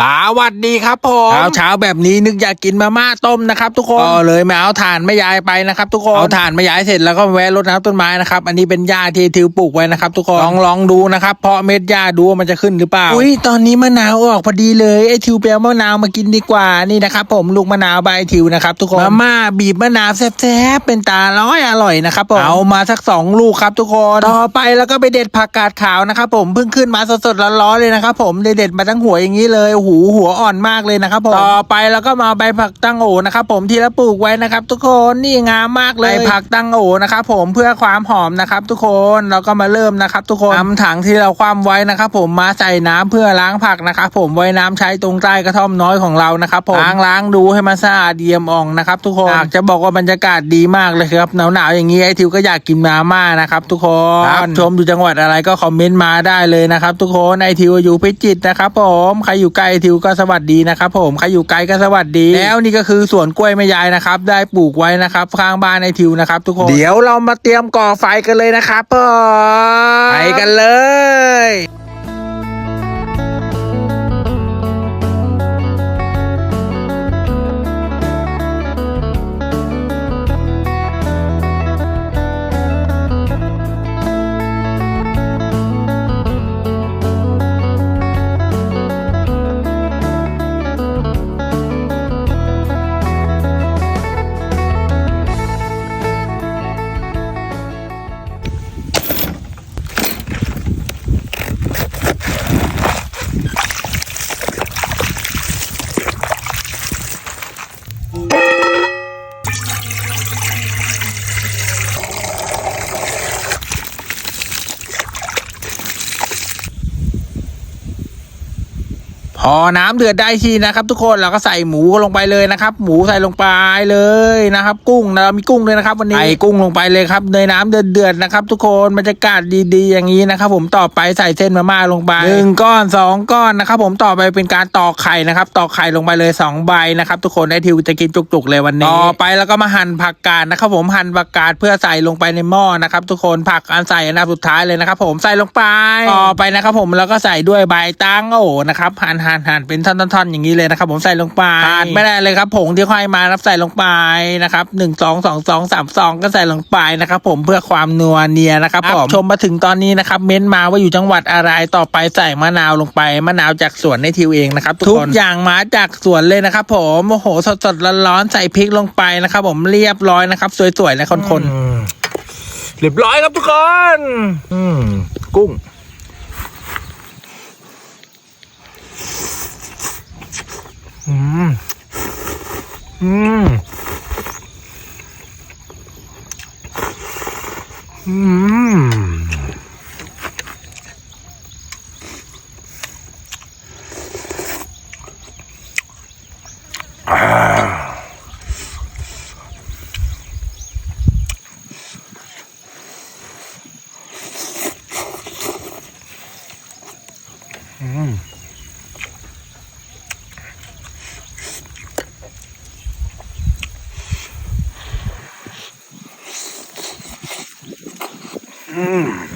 สวัสดีครับผมเช้าเช้าแบบนี้นึกอยากกินมาม่าต้มนะครับ ทุกคนก็เลยมาเอาถ่านแม่ยายไปนะครับ ทุกคนเอาถ่านแม่ยายเสร็จแล้วก็แวะรดน้ำต้นไม้นะครับอันนี้เป็นหญ้าที่ทิวปลูกไว้นะครับ ทุกคนลองลองดูนะครับเพาะเม็ดหญ้าดูว่ามันจะขึ้นหรือเปล่าอุ้ยตอนนี้มะนาวออกพอดีเลยไอ้ทิวไปเอามะนาวมากินดีกว่านี่นะครับผมลูกมะนาวใบทิวนะครับ ทุกคนมาม่าบีบมะนาวแซ่บๆเป็นตาร้อยอร่อยนะครับผมเอามาสักสองลูกครับ ทุกคนต่อไปแล้วก็ไปเด็ดผักกาดขาวนะครับผมเพิ่งขึ้นมาสดๆร้อนๆเลยนะครับผมเด็ดๆมาทั้งหัวอย่างนี้เลยโอ้โหหัวอ่อนมากเลยนะครับผมต่อไปแล้วก็มาใบผักตั้งโอนะครับผมที่เราปลูกไว้นะครับ ทุกคนนี่งามมากเลยใบผักตั้งโอนะครับผมเพื่อความหอมนะครับ ทุกคนเราก็มาเริ่มนะครับ ทุกคนนำถังที่เราคว่ำไว้นะครับ ผมมาใส่น้ำเพื่อล้างผักนะครับผมไว้น้ำใช้ตรงใต้กระท่อมน้อยของเรานะครับผมล้างล้างดูให้มันสะอาดเยี่ยมอ่องนะครับ ทุกคนอยากจะบอกว่าบรรยากาศดีมากเลยครับหนาวหนาวๆอย่างนี้ไอทิวก็อยากกินมาม่านะครับ ทุกคนครับชมอยู่จังหวัดอะไรก็คอมเมนต์มาได้เลยนะครับ ทุกคนไอทิวอยู่พิจิตรนะครับ ผมใครอยู่ใกล้ไอทิวก็สวัสดีนะครับผมใครอยู่ไกลก็สวัสดี แล้วนี่ก็คือสวนกล้วยแม่ยายนะครับ ได้ปลูกไว้นะครับข้างบ้านไอทิวนะครับทุกคนเดี๋ยวเรามาเตรียมก่อไฟกันเลยนะครับผมไปกันเลย พอน้ำเดือดได้ที่นะครับ ทุกคนเราก็ใส่หมูลงไปเลยนะครับ หมูใส่ลงไปเลยนะครับ กุ้งเรามีกุ้งเลยนะครับ วันนี้ใส่กุ้งลงไปเลยครับในน้ำเดือดเดือดๆนะครับ ทุกคนบรรยากาศดีๆ อย่างนี้นะครับ ผมต่อไปใส่เส้นมาม่าลงไปหนึ่งก้อนสองก้อนนะครับ ผมต่อไปเป็นการตอกไข่นะครับตอกไข่ลงไปเลยสองใบนะครับ ทุกคนไอทิวจะกินจุกๆเลยวันนี้ต่อไปแล้วก็มาหั่นผักกาดนะครับ ผมหั่นผักกาดเพื่อใส่ลงไปในหม้อนะครับ ทุกคนผักอันใส่อันดับสุดท้ายเลยนะครับ ผมใส่ลงไปต่อไปนะครับ ผมแล้วก็ใส่ด้วยใบตังโอนะครับหั่นหั่นหั่นเป็นท่อนๆๆอย่างนี้เลยนะครับ ผมใส่ลงไปขาดไม่ได้เลยครับผงที่ค่อยมารับใส่ลงไปนะครับหนึ่งสองสองสองสามสองก็ใส่ลงไปนะครับ ผมเพื่อความนัวเนียนะครับผมชมมาถึงตอนนี้นะครับ เม้นมาว่าอยู่จังหวัดอะไรต่อไปใส่มะนาวลงไปมะนาวจากสวนในทิวเองนะครับทุกอย่างมาจากสวนเลยนะครับ ผมโอ้โหสดๆร้อนๆใส่พริกลงไปนะครับ ผมเรียบร้อยนะครับ สวยๆและคนๆเรียบร้อยครับทุกคน อืมกุ้ง อืมอืมอื มอืม